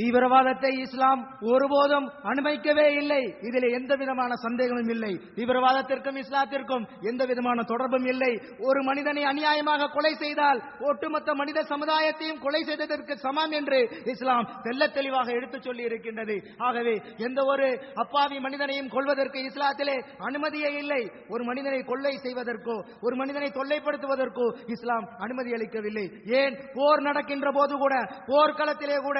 தீவிரவாதத்தை இஸ்லாம் ஒருபோதும் அனுமதிக்கவே இல்லை. இதில் எந்த விதமான சந்தேகமும் இல்லை. தீவிரவாதத்திற்கும் இஸ்லாத்திற்கும் எந்த விதமான தொடர்பும் இல்லை. ஒரு மனிதனை அநியாயமாக கொலை செய்தால் ஒட்டுமொத்த மனித சமுதாயத்தையும் கொலை செய்ததற்கு சமம் என்று இஸ்லாம் தெல்ல தெளிவாக எடுத்துச் சொல்லி இருக்கின்றது ஆகவே எந்த ஒரு அப்பாவி மனிதனையும் கொள்வதற்கு இஸ்லாத்திலே அனுமதியே இல்லை. ஒரு மனிதனை கொள்ளை செய்வதற்கோ ஒரு மனிதனை தொல்லைப்படுத்துவதற்கோ இஸ்லாம் அனுமதி அளிக்கவில்லை. ஏன்? போர் நடக்கின்ற போது கூட போர்க்களத்திலே கூட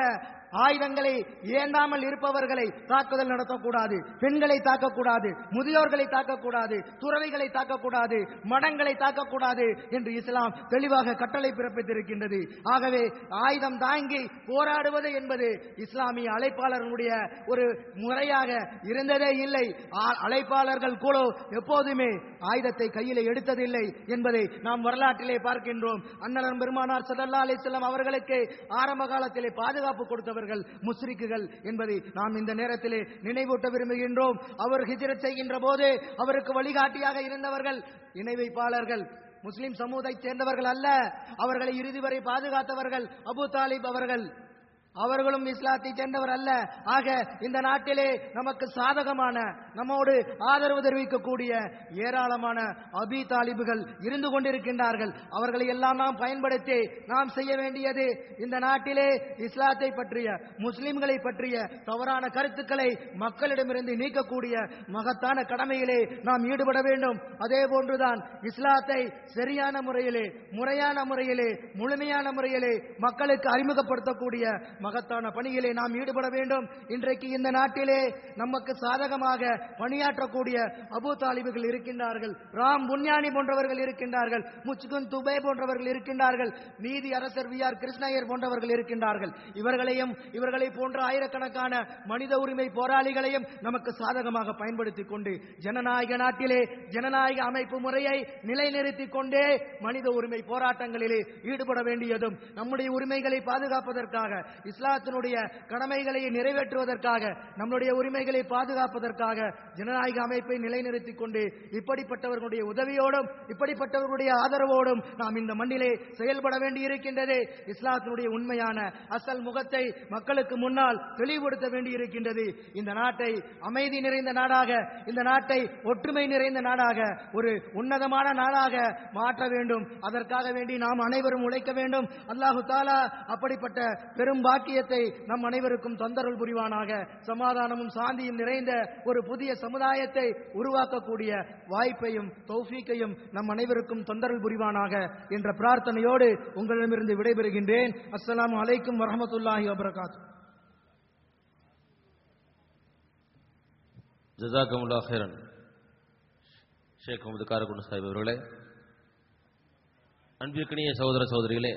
ஆயுதங்களை ஏந்தாமல் இருப்பவர்களை தாக்குதல் நடத்தக்கூடாது. பெண்களை தாக்கக்கூடாது முதியோர்களை தாக்கக்கூடாது துறவிகளை தாக்கக்கூடாது மடங்களை தாக்கக்கூடாது என்று இஸ்லாம் தெளிவாக கட்டளை பிறப்பித்திருக்கின்றது. ஆகவே ஆயுதம் தாங்கி போராடுவது என்பது இஸ்லாமிய அழைப்பாளர்களுடைய ஒரு முறையாக இருந்ததே இல்லை. ஆ- அழைப்பாளர்கள் குழு எப்போதுமே ஆயுதத்தை கையிலே எடுத்ததில்லை என்பதை நாம் வரலாற்றிலே பார்க்கின்றோம். அன்னலன் பெருமானார் சதல்லா அலிஸ்லாம் அவர்களுக்கு ஆரம்ப காலத்திலே பாதுகாப்பு கொடுத்தவர் கொடுத்தவர்கள் முஸ்ரிக்குகள் என்பதை நாம் இந்த நேரத்திலே நினைவூட்ட விரும்புகின்றோம். அவர் ஹிஜ்ரத் செய்கின்ற போது அவருக்கு வழிகாட்டியாக இருந்தவர்கள் இணை வைப்பாளர்கள் முஸ்லிம் சமூகத்தைச் சேர்ந்தவர்கள் அல்ல. அவர்களை இறுதி வரை பாதுகாத்தவர்கள் அபு தாலிப் அவர்கள். அவர்களும் இஸ்லாத்தை சேர்ந்தவர் அல்ல. ஆக இந்த நாட்டிலே நமக்கு சாதகமான நம்மோடு ஆதரவு தெரிவிக்கக்கூடிய ஏராளமான அபி தாலிபுகள் இருந்து கொண்டிருக்கின்றார்கள். அவர்களை எல்லாம் நாம் பயன்படுத்தி நாம் செய்ய வேண்டியது இந்த நாட்டிலே இஸ்லாத்தை பற்றிய முஸ்லிம்களை பற்றிய தவறான கருத்துக்களை மக்களிடமிருந்து நீக்கக்கூடிய மகத்தான கடமையிலே நாம் ஈடுபட வேண்டும். அதே போன்றுதான் இஸ்லாத்தை சரியான முறையிலே முறையான முறையிலே முழுமையான முறையிலே மக்களுக்கு அறிமுகப்படுத்தக்கூடிய மகத்தான பணியிலே நாம் ஈடுபட வேண்டும். இன்றைக்கு இந்த நாட்டிலே நமக்கு சாதகமாக பணியாற்றக்கூடிய அபு தாலிபுகள் இருக்கின்றார்கள். ராம் புன்யானி போன்றவர்கள் இருக்கின்றார்கள். முச்சுகுன் துபே போன்றவர்கள் இருக்கின்றார்கள். நீதி அரசர் வி ஆர் கிருஷ்ணயர் போன்றவர்கள் இருக்கின்றார்கள். இவர்களையும் இவர்களை போன்ற ஆயிரக்கணக்கான மனித உரிமை போராளிகளையும் நமக்கு சாதகமாக பயன்படுத்திக் கொண்டு ஜனநாயக நாட்டிலே ஜனநாயக அமைப்பு முறையை நிலைநிறுத்திக் கொண்டே மனித உரிமை போராட்டங்களிலே ஈடுபட வேண்டியதும் நம்முடைய உரிமைகளை பாதுகாப்பதற்காக இஸ்லாத்தினுடைய கடமைகளை நிறைவேற்றுவதற்காக நம்முடைய உரிமைகளை பாதுகாப்பதற்காக ஜனநாயக அமைப்பை நிலைநிறுத்திக் கொண்டு இப்படிப்பட்டவர்களுடைய உதவியோடும் இப்படிப்பட்டவர்களுடைய ஆதரவோடும் நாம் இந்த மண்ணிலே செயல்பட வேண்டி இருக்கின்றது இஸ்லாத்தினுடைய உண்மையான அசல் முகத்தை மக்களுக்கு முன்னால் தெளிவுபடுத்த வேண்டி இருக்கின்றது இந்த நாட்டை அமைதி நிறைந்த நாடாக இந்த நாட்டை ஒற்றுமை நிறைந்த நாடாக ஒரு உன்னதமான நாடாக மாற்ற வேண்டும். அதற்காக வேண்டி நாம் அனைவரும் உழைக்க வேண்டும். அல்லாஹு தாலா அப்படிப்பட்ட பெரும் பாக்கியத்தை நம் அனைவருக்கும் தொந்தரவு புரிவானாக. சமாதானமும் சாந்தியும் நிறைந்த ஒரு புதிய சமுதாயத்தை உருவாக்கக்கூடிய வாய்ப்பையும் தௌஃபீக்கையும் நம் அனைவருக்கும் தொந்தரவு புரிவானாக என்ற பிரார்த்தனையோடு உங்களிடமிருந்து விடைபெறுகின்றேன். அஸ்லாம் அலைக்கும் வரமத்துல்லாஹி வபரகாத் ஜசாக்கமுல்லா ஹைரன் ஷேக் முகமது காரகுண்டு சாஹிப் அவர்களே அன்பிற்கினிய சகோதர சகோதரிகளே